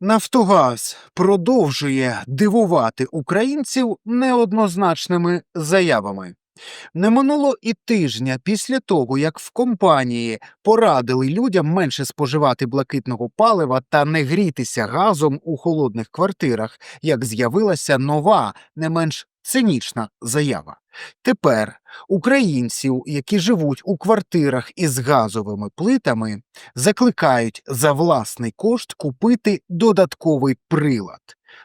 Нафтогаз продовжує дивувати українців неоднозначними заявами. Не минуло і тижня після того, як в компанії порадили людям менше споживати блакитного палива та не грітися газом у холодних квартирах, як з'явилася нова, не менш цинічна заява. Тепер українців, які живуть у квартирах із газовими плитами, закликають за власний кошт купити додатковий прилад.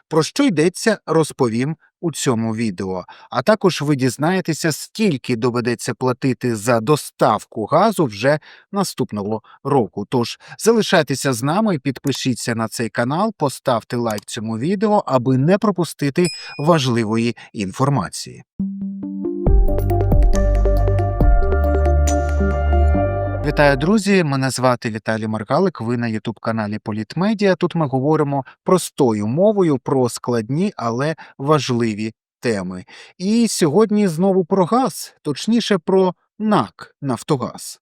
Про що йдеться, розповім у цьому відео. А також ви дізнаєтеся, скільки доведеться платити за доставку газу вже наступного року. Тож залишайтеся з нами, підпишіться на цей канал, поставте лайк цьому відео, аби не пропустити важливої інформації. Вітаю, друзі! Мене звати Віталій Маргалик. Ви на Ютуб каналі Політмедіа. Тут ми говоримо простою мовою про складні, але важливі теми. І сьогодні знову про газ, точніше про НАК Нафтогаз.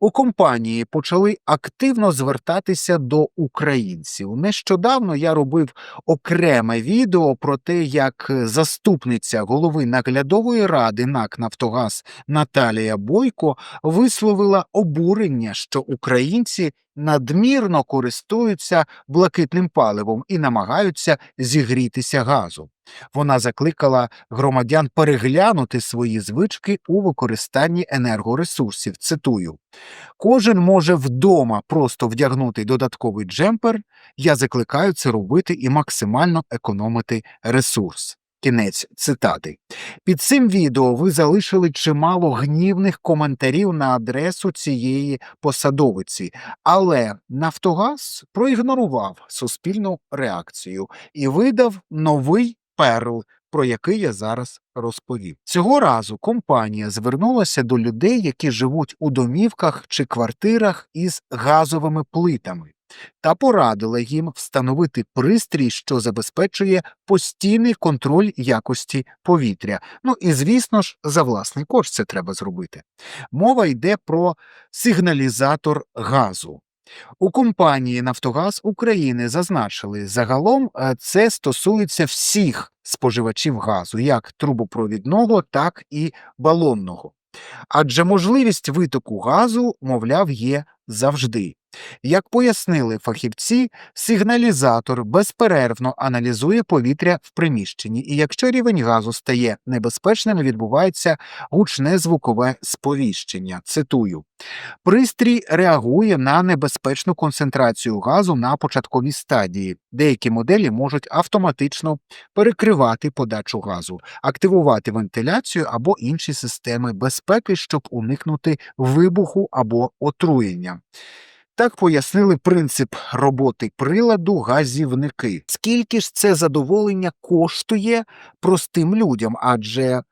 У компанії почали активно звертатися до українців. Нещодавно я робив окреме відео про те, як заступниця голови наглядової ради НАК Нафтогаз Наталія Бойко висловила обурення, що українці надмірно користуються блакитним паливом і намагаються зігрітися газом. Вона закликала громадян переглянути свої звички у використанні енергоресурсів. Цитую: кожен може вдома просто вдягнути додатковий джемпер. Я закликаю це робити і максимально економити ресурс. Кінець цитати. Під цим відео ви залишили чимало гнівних коментарів на адресу цієї посадовиці, але Нафтогаз проігнорував суспільну реакцію і видав новий перл, про який я зараз розповів. Цього разу компанія звернулася до людей, які живуть у домівках чи квартирах із газовими плитами та порадила їм встановити пристрій, що забезпечує постійний контроль якості повітря. Ну і звісно ж, за власний кошт це треба зробити. Мова йде про сигналізатор газу. У компанії Нафтогаз України зазначили, загалом е, це стосується всіх споживачів газу, як трубопровідного, так і балонного. Адже можливість витоку газу, мовляв, є завжди. Як пояснили фахівці, сигналізатор безперервно аналізує повітря в приміщенні, і якщо рівень газу стає небезпечним, відбувається гучне звукове сповіщення. Цитую. Пристрій реагує на небезпечну концентрацію газу на початковій стадії. Деякі моделі можуть автоматично перекривати подачу газу, активувати вентиляцію або інші системи безпеки, щоб уникнути вибуху або отруєння. Так пояснили принцип роботи приладу газівники. Скільки ж це задоволення коштує простим людям? Адже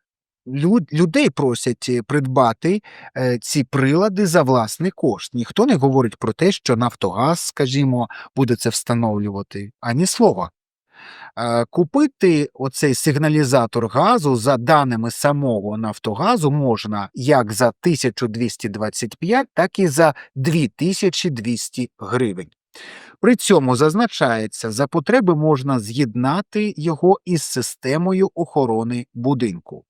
люд, людей просять е, придбати е, ці прилади за власний кошт. Ніхто не говорить про те, що Нафтогаз, скажімо, буде це встановлювати, ані слова. Е, Купити оцей сигналізатор газу за даними самого Нафтогазу можна як за 1225, так і за 2200 гривень. При цьому зазначається, за потреби можна з'єднати його із системою охорони будинку.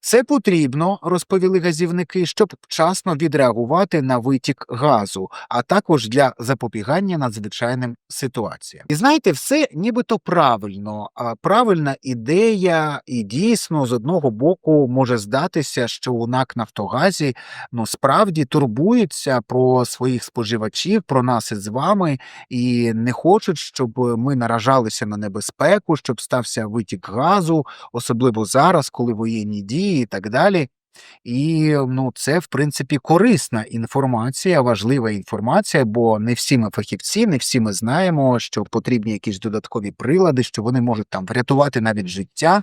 Це потрібно, розповіли газівники, щоб вчасно відреагувати на витік газу, а також для запобігання надзвичайним ситуаціям. І знаєте, все нібито правильно, а правильна ідея, і дійсно з одного боку може здатися, що у НАК Нафтогазі ну справді турбуються про своїх споживачів, про нас із вами, і не хочуть, щоб ми наражалися на небезпеку, щоб стався витік газу, особливо зараз, коли воєнні дії і так далі. І ну, це, в принципі, корисна інформація, важлива інформація, бо не всі ми фахівці, не всі ми знаємо, що потрібні якісь додаткові прилади, що вони можуть там врятувати навіть життя.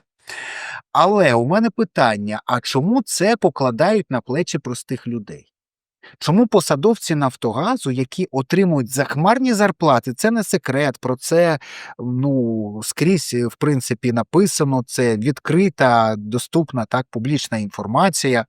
Але у мене питання: а чому це покладають на плечі простих людей? Чому посадовці Нафтогазу, які отримують захмарні зарплати, це не секрет, про це ну скрізь в принципі написано. Це відкрита, доступна так публічна інформація.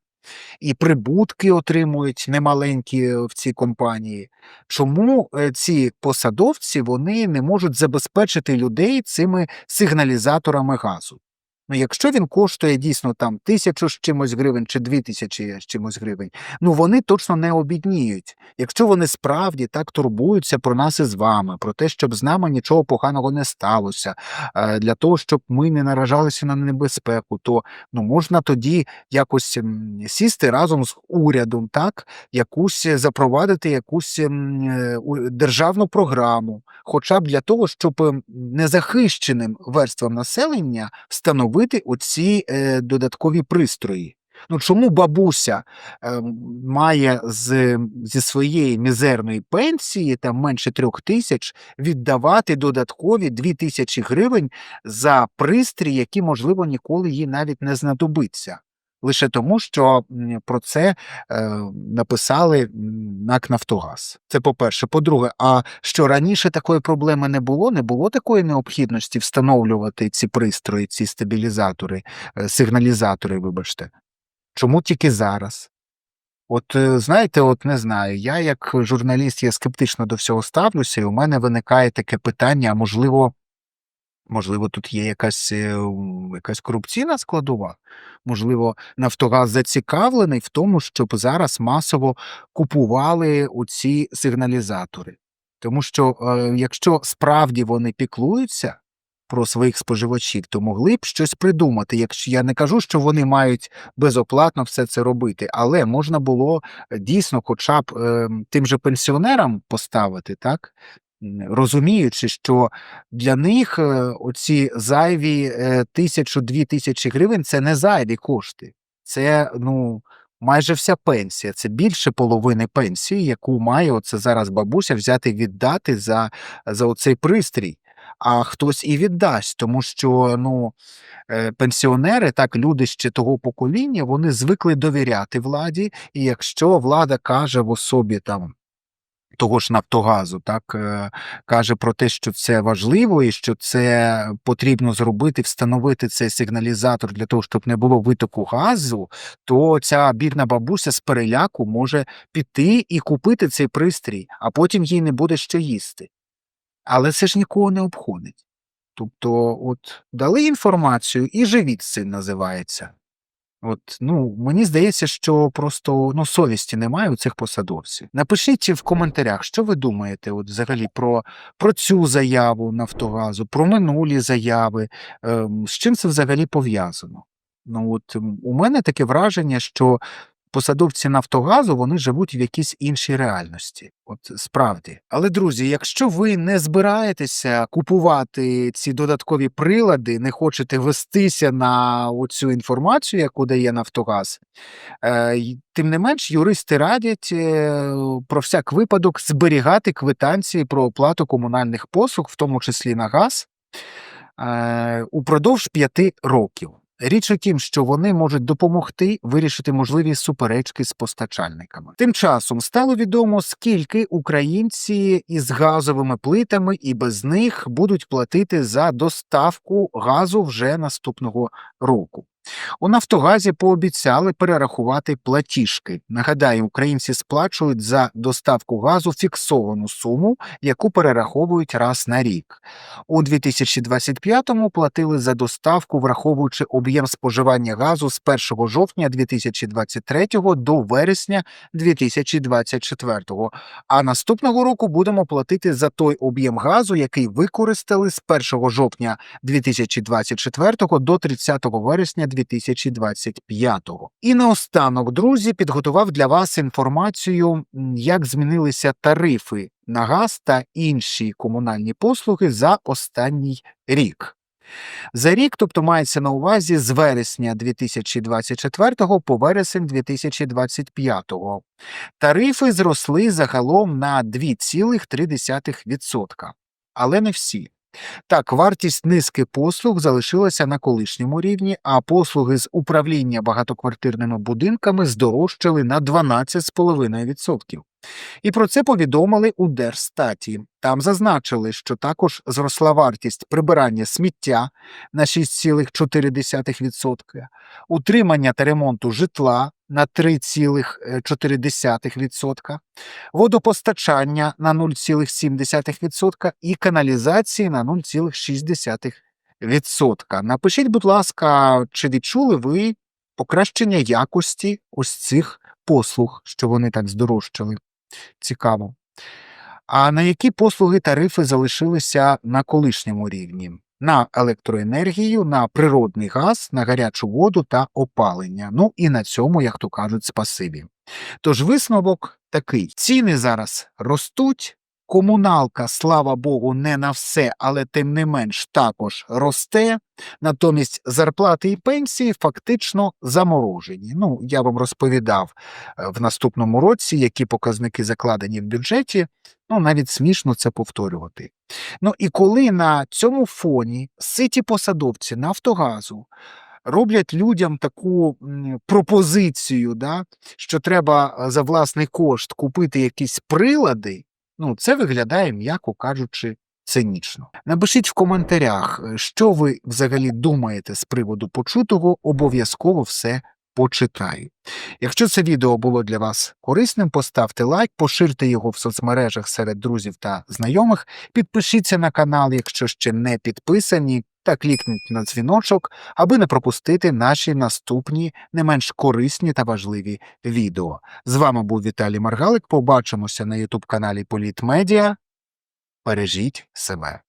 і прибутки отримують немаленькі в цій компанії. Чому е, ці посадовці вони не можуть забезпечити людей цими сигналізаторами газу? Ну, якщо він коштує дійсно там тисячу з чимось гривень чи дві тисячі з чимось гривень, ну вони точно не обідніють. Якщо вони справді так турбуються про нас із вами, про те, щоб з нами нічого поганого не сталося, е, для того, щоб ми не наражалися на небезпеку, то ну можна тоді якось сісти разом з урядом, так якусь е, запровадити якусь м, е, державну програму, хоча б для того, щоб ем, незахищеним верствам населення встановити оці е, додаткові пристрої. Ну чому бабуся е, має з, зі своєї мізерної пенсії, там менше трьох тисяч, віддавати додаткові дві тисячі гривень за пристрій, які, можливо, ніколи їй навіть не знадобиться? Лише тому, що про це е, написали НАК Нафтогаз. Це по-перше. По-друге, а що раніше такої проблеми не було, не було такої необхідності встановлювати ці пристрої, ці стабілізатори, е, сигналізатори, вибачте. Чому тільки зараз? От е, знаєте, от не знаю, я як журналіст я скептично до всього ставлюся, і у мене виникає таке питання, а можливо, можливо, тут є якась, е, якась корупційна складова? Можливо, Нафтогаз зацікавлений в тому, щоб зараз масово купували оці сигналізатори. Тому що е, якщо справді вони піклуються про своїх споживачів, то могли б щось придумати. Якщо я не кажу, що вони мають безоплатно все це робити, але можна було е, дійсно, хоча б е, тим же пенсіонерам поставити, так? Розуміючи, що для них е, оці зайві е, тисячу-дві тисячі гривень це не зайві кошти. Це ну майже вся пенсія. Це більше половини пенсії, яку має оце зараз бабуся взяти віддати за, за оцей пристрій. А хтось і віддасть, тому що ну е, пенсіонери, так люди ще того покоління, вони звикли довіряти владі, і якщо влада каже в особі там. Того ж Нафтогазу, так е, каже про те, що це важливо і що це потрібно зробити, встановити цей сигналізатор для того, щоб не було витоку газу, то ця бідна бабуся з переляку може піти і купити цей пристрій, а потім їй не буде що їсти. Але це ж нікого не обходить. Тобто, от дали інформацію і живіть цим називається. От, ну, мені здається, що просто ну, совісті немає у цих посадовців. Напишіть в коментарях, що ви думаєте от, взагалі про, про цю заяву Нафтогазу, про минулі заяви, е, з чим це взагалі пов'язано. Ну, от, у мене таке враження, що посадовці Нафтогазу вони живуть в якійсь іншій реальності. От справді. Але друзі, якщо ви не збираєтеся купувати ці додаткові прилади, не хочете вестися на цю інформацію, яку дає Нафтогаз, е, тим не менш, юристи радять е, про всяк випадок зберігати квитанції про оплату комунальних послуг, в тому числі на газ, е, упродовж п'яти років. Річ у тім, що вони можуть допомогти вирішити можливі суперечки з постачальниками. Тим часом стало відомо, скільки українці із газовими плитами і без них будуть платити за доставку газу вже наступного року. У Нафтогазі пообіцяли перерахувати платіжки. Нагадаю, українці сплачують за доставку газу фіксовану суму, яку перераховують раз на рік. У 2025-му платили за доставку, враховуючи об'єм споживання газу з 1 жовтня 2023 до вересня 2024. А наступного року будемо платити за той об'єм газу, який використали з 1 жовтня 2024 до 30 вересня 2025. І наостанок, друзі, підготував для вас інформацію, як змінилися тарифи на газ та інші комунальні послуги за останній рік. За рік, тобто мається на увазі з вересня 2024 по вересень 2025. Тарифи зросли загалом на 2,3%. Але не всі. Так, вартість низки послуг залишилася на колишньому рівні, а послуги з управління багатоквартирними будинками здорожчали на 12,5%. І про це повідомили у Держстаті. Там зазначили, що також зросла вартість прибирання сміття на 6,4%, утримання та ремонту житла на 3,4%, водопостачання на 0,7% і каналізації на 0,6%. Напишіть, будь ласка, чи відчули ви покращення якості ось цих послуг, що вони так здорожчали? Цікаво. А на які послуги тарифи залишилися на колишньому рівні? На електроенергію, на природний газ, на гарячу воду та опалення. Ну і на цьому, як то кажуть, спасибі. Тож висновок такий: ціни зараз ростуть. Комуналка, слава Богу, не на все, але тим не менш також росте. Натомість зарплати і пенсії фактично заморожені. Ну, я вам розповідав е, в наступному році, які показники закладені в бюджеті. Ну, навіть смішно це повторювати. Ну і коли на цьому фоні ситі посадовці Нафтогазу роблять людям таку пропозицію, да, що треба е, за власний кошт купити якісь прилади, ну це виглядає, м'яко кажучи, цинічно. Напишіть в коментарях, е, що ви взагалі думаєте з приводу почутого, обов'язково все почитаю. Якщо це відео було для вас корисним, поставте лайк, поширте його в соцмережах серед друзів та знайомих, підпишіться на канал, якщо ще не підписані, та клікніть на дзвіночок, аби не пропустити наші наступні не менш корисні та важливі відео. З вами був Віталій Маргалик. Побачимося на ютуб каналі Політмедіа. Бережіть себе.